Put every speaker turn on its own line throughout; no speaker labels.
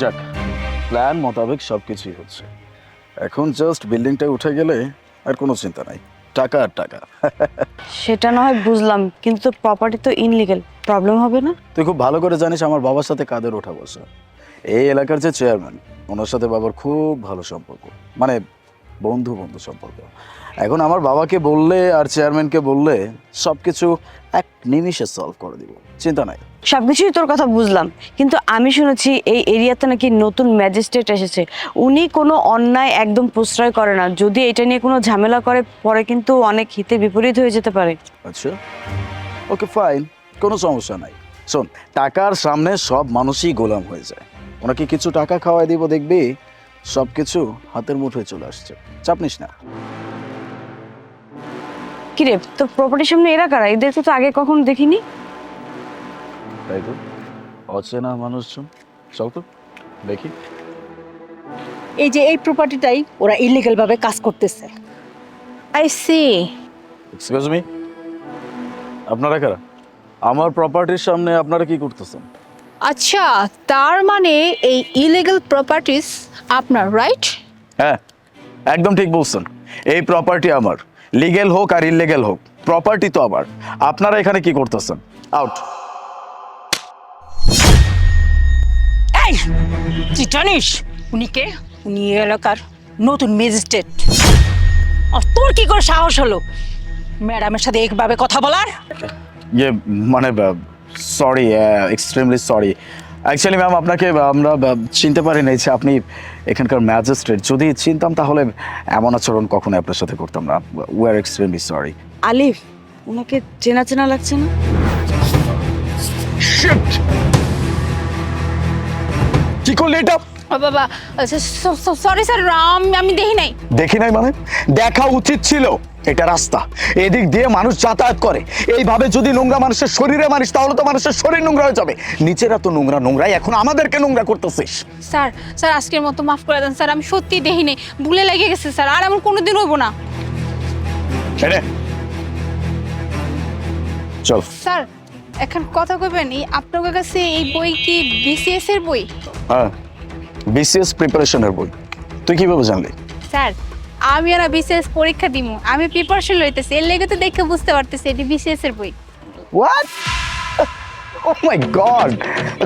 যাক প্ল্যান মোতাবেক সব কিছুই হচ্ছে। এখন জাস্ট বিল্ডিংটা উঠে গেলে আর কোনো চিন্তা নাই। টাকা আর টাকা।
সেটা না হয় বুঝলাম কিন্তু প্রপার্টি তো ইনলিগেল প্রবলেম হবে না?
তুই খুব ভালো করে জানিস আমার বাবার সাথে কাদের ওঠা বসা। এই এলাকার যে চেয়ারম্যান ওনার সাথে বাবার খুব ভালো সম্পর্ক। মানে বন্ধু বন্ধু সম্পর্ক। এখন আমার বাবাকে বললে আর চেয়ারম্যানকে বললে সব কিছু এক নিমিষে সলভ করে দিব। চিন্তা নাই।
সবকিছুই তোর কথা বুঝলাম। কিন্তু আমি শুনেছি এই এরিয়াতে নাকি নতুন ম্যাজিস্ট্রেট এসেছে। উনি কোনো অন্যায় একদম প্রশ্রয় করে না। যদি এটা নিয়ে কোনো ঝামেলা করে পরে কিন্তু অনেক হিতে বিপরীত হয়ে যেতে পারে।
আচ্ছা। Okay fine. কোনো সমস্যা নাই। শোন টাকার সামনে সব মানুষই গোলাম হয়ে যায়। ওনাকে কিছু টাকা খাওয়াই দিব দেখবি? সব কিছু হাতের মুঠোয় চলে আসছে। চাপ নিস না।
কিরে তোর প্রপার্টির সামনে এরা কারা? এদেরকে তো আগে কখনো দেখিনি।
তাই তো? অচেনা মানুষজন। চল তো দেখি।
এই যে এই প্রপার্টিটাই ওরা ইলিগাল ভাবে কাজ করতেছে।
আই সি
এক্সকিউজ মি আপনারা কারা? আমার প্রপার্টির সামনে আপনারা কি করতেছেন?
আচ্ছা তার মানে এই ইলিগাল প্রপার্টিস আপনার রাইট
হ্যাঁ একদম ঠিক বলছেন। এই প্রপার্টি আমার। লিগেল হোক আর ইলিগেল হোক প্রপার্টি তো আমার। আপনারা এখানে কি করতেছেন? আউট
এই তুই জানিস উনি কে? উনি এলাকার নতুন ম্যাজিস্ট্রেট আর তোর কি করে সাহস হলো? ম্যাডামের সাথে একভাবে কথা বলার?
ইয়ে মানে sorry extremely sorry actually ma'am আপনাকে আমরা চিনতে পারি নাই যে আপনি এখানকার ম্যাজিস্ট্রেট যদি চিনতাম তাহলে এমন আচরণ কখনো আপনার সাথে করতাম না। উই আর এক্সট্রিমলি সরি
আলিফ ওনাকে চেনা চেনা লাগছে না?
কি করলে এটা?
ও বাবা সরি স্যার আমি আমি দেখি নাই।
দেখি নাই মানে? দেখা উচিত ছিল এটা রাস্তা। এদিক দিয়ে মানুষ যাতায়াত করে। এইভাবে যদি নোংরা মানুষের শরীরে মানিস তাহলে তো মানুষের শরীর নোংরা হয়ে যাবে। নিচেরা তো নোংরা নোংরাই এখন আমাদেরকে নোংরা করতেছিস।
স্যার স্যার আজকের মতো মাফ করে দেন স্যার আমি সত্যি দেখি নাই। ভুলে লেগে গেছে স্যার আর এমন কোনোদিন হইব না।
চল।
স্যার এখন কথা কইবেন এই আপনার কাছে এই বই কি বিসিএস এর বই?
হ্যাঁ বিসিএস প্রিপারেশনের বই। তুই কীভাবে জানলি?
স্যার আমি আর বিসিএস পরীক্ষা দিমু আমি প্রিপারেশন লইতেছি এর লেগে তো দেখে বুঝতে পারতেছি এটি বিসিএস এর বই।
হোয়াট ও মাই গড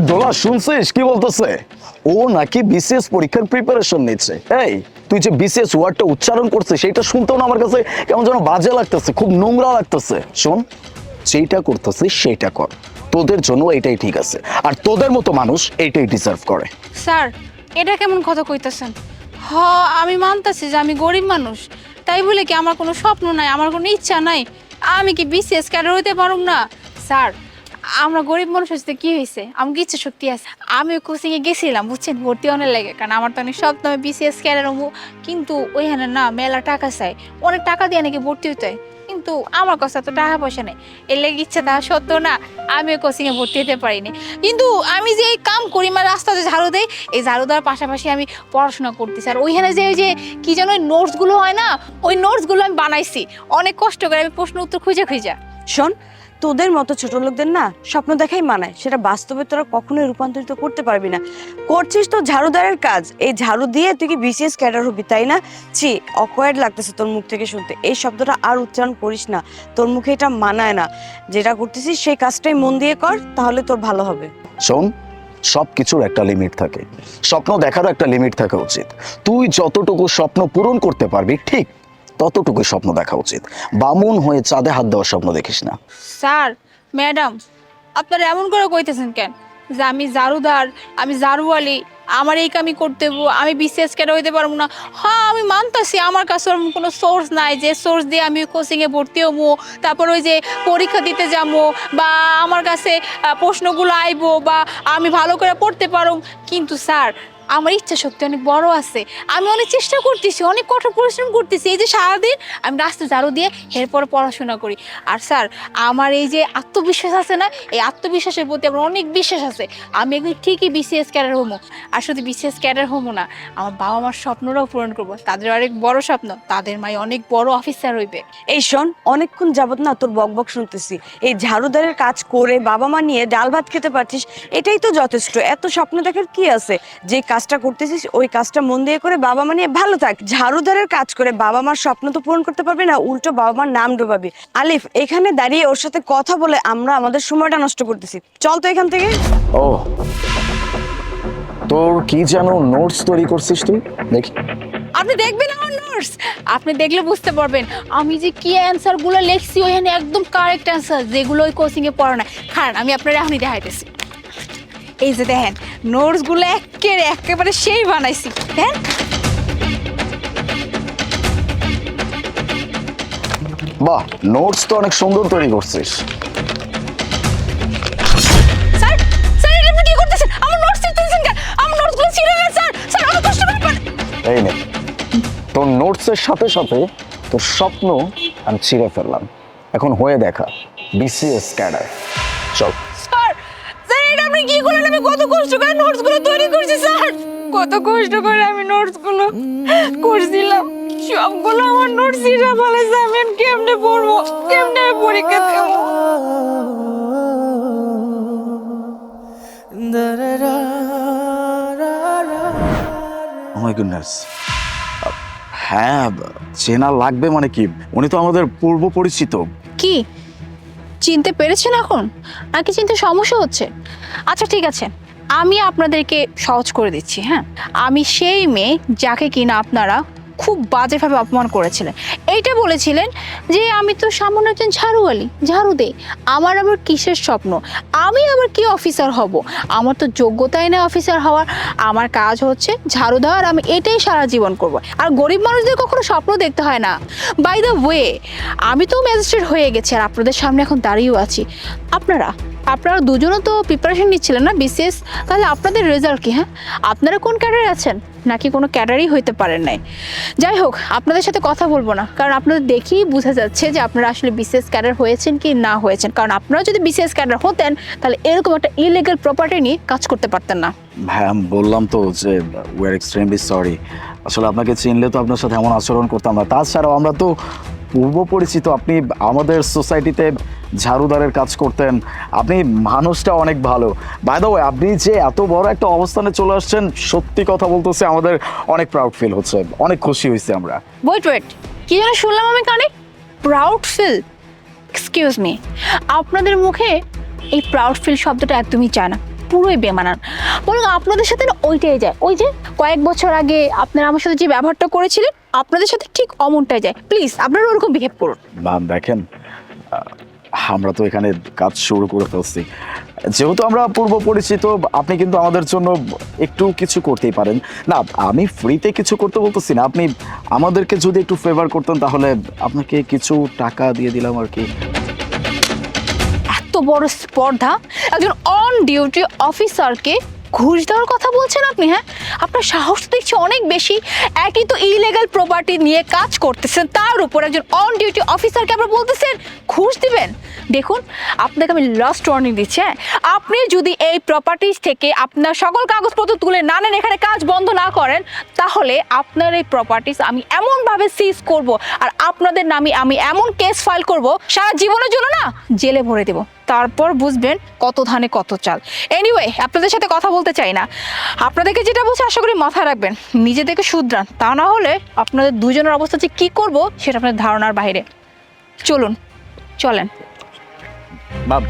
দোলা শুনছিস? কি বলতেছে? ও নাকি বিসিএস পরীক্ষার প্রিপারেশন নিচ্ছে। এই তুই যে বিসিএস ওয়ার্ডটা উচ্চারণ করছিস সেটা শুনতেও না আমার কাছে কেমন যেন বাজে লাগতেছে খুব নোংরা লাগতেছে। শোন যেইটা করতেছিস সেইটা কর। তোদের জন্য এটাই ঠিক আছে। আর তোদের মতো মানুষ এটাই ডিজার্ভ করে।
স্যার, এটা কেমন কথা কইতাছেন? হ, আমি মানতাছি যে আমি গরিব মানুষ। তাই বলে কি আমার কোনো স্বপ্ন নাই, আমার কোনো ইচ্ছা নাই? আমি কি বিসিএস ক্যাডার হইতে পারুম না? স্যার, আমরা গরিব মানুষ হচ্ছে কি হয়েছে আমার ইচ্ছা শক্তি আছে? আমি কোচিং এ গেছিলাম, বুঝছেন? ভর্তি অনেক লাগে, কারণ আমার তো অনেক স্বপ্ন আমি বিসিএস ক্যাডার কিন্তু ওইখানে না মেলা টাকা চাই। অনেক টাকা দিয়ে নাকি ভর্তি হইতে হয়। কিন্তু আমার কাছে তো টাকা পয়সা নেই। এর লেগে ইচ্ছা তা সত্য না আমি কোচিংয়ে ভর্তি হতে পারিনি। কিন্তু আমি যে এই কাম করি মানে রাস্তাতে ঝাড়ু দেই, এই ঝাড়ু দেওয়ার পাশাপাশি আমি পড়াশোনা করতেছি। আর ওইখানে যে ওই যে কী যেন ওই নোটসগুলো হয় না, ওই নোটসগুলো আমি বানাইছি। অনেক কষ্ট করে আমি প্রশ্ন উত্তর খুঁজে খুঁজে।
শোন তোদের মতো ছোট লোকদের না স্বপ্ন দেখাই মানায়। সেটা বাস্তবে তোরা কখনোই রূপান্তরিত করতে পারবি না। করছিস তো ঝাড়ুদারের কাজ। এই ঝাড়ু দিয়ে তুই কি বিসিএস ক্যাডার হবি, তাই না? ছি, অকওয়ার্ড লাগতেছে তোর মুখ থেকে শুনতে। এই শব্দটা আর উচ্চারণ করিস না। তোর মুখে এটা মানায় না। যেটা করতেছিস সেই কাজটাই মন দিয়ে কর, তাহলে তোর ভালো হবে।
শোন সব কিছুর একটা লিমিট থাকে। স্বপ্ন দেখারও একটা লিমিট থাকা উচিত। তুই যতটুকু স্বপ্ন পূরণ করতে পারবি, ঠিক ততটুকু স্বপ্ন দেখা উচিত। বামুন হয়ে চাঁদে হাত দেওয়ার স্বপ্ন দেখিস না।
স্যার, ম্যাডাম, আপনারা এমন করে কইতেছেন কেন? যে আমি জারুদার, আমি ঝাড়ুয়ালি আমার এই কামই করতে আমি বিশেষ কেন হইতে পারব না। হ্যাঁ আমি মানতাছি, আমার কাছে ওরকম কোনো সোর্স নাই যে সোর্স দিয়ে আমি কোচিংয়ে ভর্তি হব, তারপর ওই যে পরীক্ষা দিতে যাব, বা আমার কাছে প্রশ্নগুলো আইবো, বা আমি ভালো করে পড়তে পারো কিন্তু স্যার আমার ইচ্ছা শক্তি অনেক বড় আছে। আমি অনেক চেষ্টা করতেছি, অনেক কঠোর পরিশ্রম করতেছি। এই যে সারাদিন আমি রাস্তা ঝাড়ু দিয়ে এরপর পড়াশোনা করি। আর স্যার, আমার এই যে আত্মবিশ্বাস আছে না, এই আত্মবিশ্বাসের প্রতি আমার অনেক বিশ্বাস আছে। আমি একদিন ঠিকই বিসিএস ক্যাডার হমো আর শুধু বিসিএস ক্যাডার হমো না, আমার বাবা মার স্বপ্নটাও পূরণ করব। তাদের অনেক বড় স্বপ্ন, তাদের মাই অনেক বড় অফিসার হইবে।
এই শোন, অনেকক্ষণ যাবত না তোর বকবক শুনতেছি। এই ঝাড়ুদারের কাজ করে বাবা মা নিয়ে ডাল ভাত খেতে পারছিস, এটাই তো যথেষ্ট। এত স্বপ্ন দেখার কি আছে? যে কাজটা করতেছিস ওই কাজটা মন দিয়ে করে বাবা মা নিয়ে ভালো থাক। ঝাড়ুদারের কাজ করে বাবা মার স্বপ্ন তো পূরণ করতে পারবি না উল্টো বাবা মার নাম ডোবাবি। আলিফ এখানে দাঁড়িয়ে ওর সাথে কথা বলে আমরা আমাদের সময়টা নষ্ট করতেছি। চল তো এখান থেকে।
ও। তোর কি যেন নোটস তৈরি করছিস তুই? দেখি।
আপনি দেখবেন আমার নোটস আপনি দেখলে বুঝতে পারবেন। আমি যে কি অ্যান্সারগুলো লিখছি ওখানে একদম কারেক্ট অ্যান্সার যেগুলো ওই কোচিং এ পড়ে না। খান আমি আপনারা এখনই দেখাইতেছি। এই যে দেখেন নোটসগুলো একেবারে সেই বানাইছি দেখেন
বাহ নোটস তো অনেক সুন্দর তৈরি করছিস।
স্যার স্যার আপনি কি করতেছেন? আমার নোটস ছিঁড়তেছেন কেন? আমার নোটসগুলো ছিঁড়ে না স্যার। স্যার আমার কষ্ট করে
এই নে তোর নোটসের সাথে সাথে তোর স্বপ্ন আমি ছিঁড়ে ফেললাম। এখন হয়ে দেখা বিসিএস ক্যাডার। চল।
আপনি কি করলেন? আমি কত কষ্ট করে নোটসগুলো তৈরি করছি স্যার। কত কষ্ট করে আমি নোটসগুলো করছিলাম। সবগুলো আমার নোটস ছিঁড়ে ফেলেছে আমি কেমনে পড়ব কেমনে আমি পরীক্ষা দেবো?
ও মাই গুডনেস হ্যাঁ চেনা লাগবে মানে কি? উনি তো আমাদের পূর্ব পরিচিত
কি? চিনতে পেরেছেন এখন? নাকি চিনতে সমস্যা হচ্ছে? আচ্ছা ঠিক আছে। আমি আপনাদেরকে সহজ করে দিচ্ছি হ্যাঁ? আমি সেই মেয়ে যাকে কিনা আপনারা খুব বাজেভাবে অপমান করেছিলেন। এইটা বলেছিলেন যে আমি তো সামান্য একজন ঝাড়ুয়ালি ঝাড়ু দেই। আমার আবার কিসের স্বপ্ন? আমি আবার কি অফিসার হব? আমার তো যোগ্যতাই না অফিসার হওয়ার। আমার কাজ হচ্ছে ঝাড়ু দেওয়ার আমি এটাই সারা জীবন করব। আর গরিব মানুষদের কখনো স্বপ্ন দেখতে হয় না। বাই দ্য ওয়ে আমি তো ম্যাজিস্ট্রেট হয়ে গেছি আর আপনাদের সামনে এখন দাঁড়িয়েও আছি। আপনারা আপনারা দুজনও তো প্রিপারেশন নিচ্ছিলেন না বিসিএস তাহলে আপনাদের রেজাল্ট কি হ্যাঁ? আপনারা কোন ক্যাডারে আছেন? নাকি কোনো ক্যাডারই হইতে পারেন নাই। যাই হোক, আপনাদের সাথে কথা বলব না, কারণ আপনারা দেখেই বোঝা যাচ্ছে যে আপনারা আসলে বিসিএস ক্যাডার হয়েছেন কি না হয়েছেন। কারণ আপনারা যদি বিসিএস ক্যাডার হতেন, তাহলে এরকম একটা ইলিগাল প্রপার্টি নিয়ে কাজ করতে পারতেন না।
ভাই আমি বললাম তো যে উই আর এক্সট্রিমলি সরি আসলে আপনাকে চিনলে তো আপনার সাথে এমন আচরণ করতাম না। তাছাড়াও আমরা তো পূর্ব পরিচিত আপনি আমাদের সোসাইটিতে ঝাড়ুদারের কাজ করতেন, আপনি মানুষটা অনেক ভালো। বাই আপনি যে এত বড় একটা অবস্থানে চলে আসছেন, সত্যি কথা বলতেছে, আমাদের অনেক প্রাউড ফিল হচ্ছে, অনেক খুশি হয়েছে আমরা।
ওয়েট ওয়েট কি যেন শুনলাম আমি কানে? প্রাউড ফিল এক্সকিউজ মি আপনাদের মুখে এই প্রাউড ফিল শব্দটা একদমই চায় না। পুরোই বেমানান। বরং আপনাদের সাথে না ওইটাই যায়। ওই যে কয়েক বছর আগে আপনারা আমার সাথে যে ব্যবহারটা করেছিলেন, আপনাদের সাথে ঠিক অমনটাই যায়। প্লিজ, আপনারা ওরকম বিহেভ করুন।
ম্যাম দেখেন আমরা তো এখানে কাজ শুরু করে ফেলছি। যেহেতু আমরা পূর্ব পরিচিত, আপনি কিন্তু আমাদের জন্য একটু কিছু করতেই পারেন। না, আমি ফ্রিতে কিছু করতে বলতেছি না। আপনি আমাদেরকে যদি একটু ফেভার করতেন, তাহলে আপনাকে কিছু টাকা দিয়ে দিলাম আর কি।
এত বড় স্পর্ধা? একজন অন ডিউটি অফিসারকে ঘুষ দেওয়ার কথা বলছেন আপনি হ্যাঁ? আপনার সাহস দেখছি অনেক বেশি। একই তো ইলিগাল প্রপার্টি নিয়ে কাজ করতেছেন, তার উপর একজন অন ডিউটি অফিসারকে আপনার বলতেছেন, ঘুষ দিবেন। দেখুন, আপনাকে আমি লাস্ট ওয়ার্নিং দিচ্ছি হ্যাঁ? আপনি যদি এই প্রপার্টিজ থেকে আপনার সকল কাগজপত্র তুলে না নেন, এখানে কাজ বন্ধ না করেন, তাহলে আপনার এই প্রপার্টিজ আমি এমনভাবে সিজ করব, আর আপনাদের নামে আমি এমন কেস ফাইল করব, সারা জীবনের জন্য না, জেলে ভরে দেব। তারপর বুঝবেন কত ধানে কত চাল। এনিওয়ে আপনাদের সাথে কথা বলতে চাই না। আপনাদেরকে যেটা বলছি, আশা করি মাথায় রাখবেন, নিজেদেরকে শুধরান। তা না হলে আপনাদের দুজনের অবস্থা যে কী করব, সেটা আপনাদের ধারণার বাইরে। চলুন, চলেন।
ম্যাম